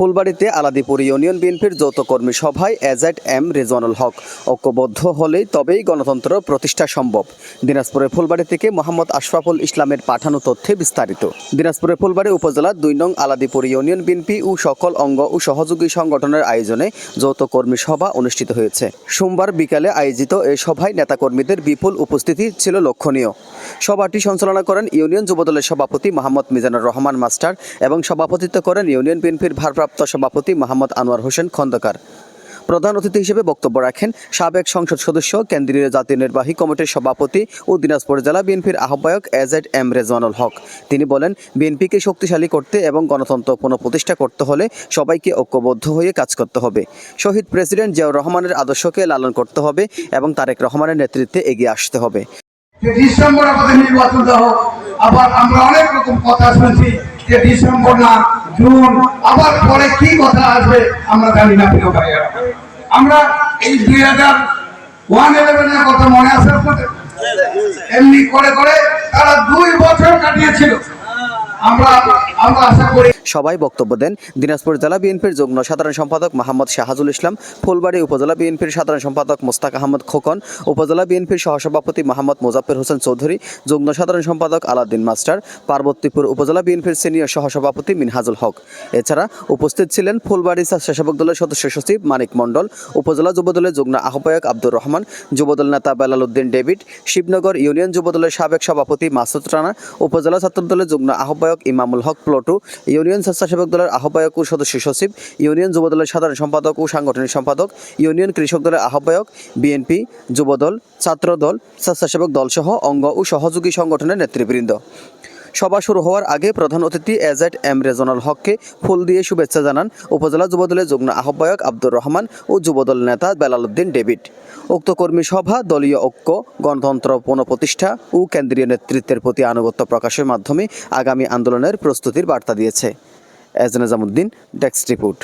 ফুলবাড়িতে Aladipur union বিএনপির যৌথ কর্মী সভায় এজেড এম রেজওয়ানুল হক ঐক্যবদ্ধ হলেই তবেই গণতন্ত্র প্রতিষ্ঠা সম্ভব। দিনাজপুরের ফুলবাড়ি থেকে মোহাম্মদ আশরাফুল ইসলামের পাঠানো তথ্যে বিস্তারিত। দিনাজপুরের ফুলবাড়ি উপজেলার দুই নং আলাদিপুর ইউনিয়ন বিএনপি ও সকল অঙ্গ ও সহযোগী সংগঠনের আয়োজনে যৌথ কর্মী সভা অনুষ্ঠিত হয়েছে। সোমবার বিকালে আয়োজিত এই সভায় নেতাকর্মীদের বিপুল উপস্থিতি ছিল লক্ষণীয়। সভাটি সঞ্চালনা করেন ইউনিয়ন যুবদলের সভাপতি মোহাম্মদ মিজানুর রহমান মাস্টার এবং সভাপতিত্ব করেন ইউনিয়ন বিএনপির ভারপ্রাপ্ত সভাপতি মোহাম্মদ আনোয়ার হোসেন খন্দকার। প্রধান অতিথি হিসেবে বক্তব্য রাখেন সাবেক সংসদ সদস্য, কেন্দ্রীয় জাতীয় নির্বাহী কমিটির সভাপতি ও দিনাজপুর জেলা বিএনপির আহ্বায়ক এজেড এম রেজওয়ানুল হক। তিনি বলেন, বিএনপিকে শক্তিশালী করতে এবং গণতন্ত্র পুনঃপ্রতিষ্ঠা করতে হলে সবাইকে ঐক্যবদ্ধ হয়ে কাজ করতে হবে। শহীদ প্রেসিডেন্ট জিয়াউর রহমানের আদর্শকে লালন করতে হবে এবং তারেক রহমানের নেতৃত্বে এগিয়ে আসতে হবে। যে ডিসেম্বর আমাদের নির্বাচন দেওয়া হোক, আবার আমরা অনেক রকম কথা শুনছি যে ডিসেম্বর না, জুন, আবার পরে কি কথা আসবে, আমরা জানি না, প্রিয় ভাইয়েরা। আমরা এই দুই হাজার ওয়ান ইলেভেনের কথা মনে আছে আপনাদের? এমনি করে করে তারা দুই বছর কাটিয়েছিল। আমরা আমরা আশা করি সবাই বক্তব্য দেন দিনাজপুর জেলা বিএনপির যুগ্ম সাধারণ সম্পাদক মোহাম্মদ শাহাজুল ইসলাম, ফুলবাড়ি উপজেলা বিএনপির সাধারণ সম্পাদক মোস্তাক আহমদ খোকন, উপজেলা বিএনপির সহসভাপতি মোহাম্মদ মোজাফের হোসেন চৌধুরী, যুগ্ম সাধারণ সম্পাদক আলাদ্দিন মাস্টার, পার্বতীপুর উপজেলা বিএনপির সিনিয়র সহসভাপতি মিনহাজুল হক। এছাড়া উপস্থিত ছিলেন ফুলবাড়ি স্বেচ্ছাসেবক দলের সদস্য সচিব মানিক মণ্ডল, উপজেলা যুবদলের যুগ্ম আহ্বায়ক আব্দুর রহমান যুবদল নেতা বেলাল উদ্দিন ডেভিড, শিবনগর ইউনিয়ন যুবদলের সাবেক সভাপতি মাসুদ রানা, উপজেলা ছাত্রদলের যুগ্ম আহ্বায়ক ইমামুল হক প্লটু, ইউনিয়ন স্বেচ্ছাসেবক দলের আহ্বায়ক ও সদস্য সচিব, ইউনিয়ন যুবদলের সাধারণ সম্পাদক ও সাংগঠনিক সম্পাদক, ইউনিয়ন কৃষক দলের আহ্বায়ক, বিএনপি যুবদল ছাত্রদল স্বেচ্ছাসেবক দলসহ অঙ্গ ও সহযোগী সংগঠনের নেতৃবৃন্দ। সভা শুরু হওয়ার আগে প্রধান অতিথি এজেড এম রেজনাল হককে ফুল দিয়ে শুভেচ্ছা জানান উপজেলা যুবদলের যুগ্ম আহ্বায়ক আব্দুর রহমান ও যুবদল নেতা বেলাল উদ্দিন ডেভিড। উক্ত কর্মী সভা দলীয় ঐক্য, গণতন্ত্র পুনঃপ্রতিষ্ঠা ও কেন্দ্রীয় নেতৃত্বের প্রতি আনুগত্য প্রকাশের মাধ্যমে আগামী আন্দোলনের প্রস্তুতির বার্তা দিয়েছে। এজ নিজামুদ্দিন ডেস্ক রিপোর্ট।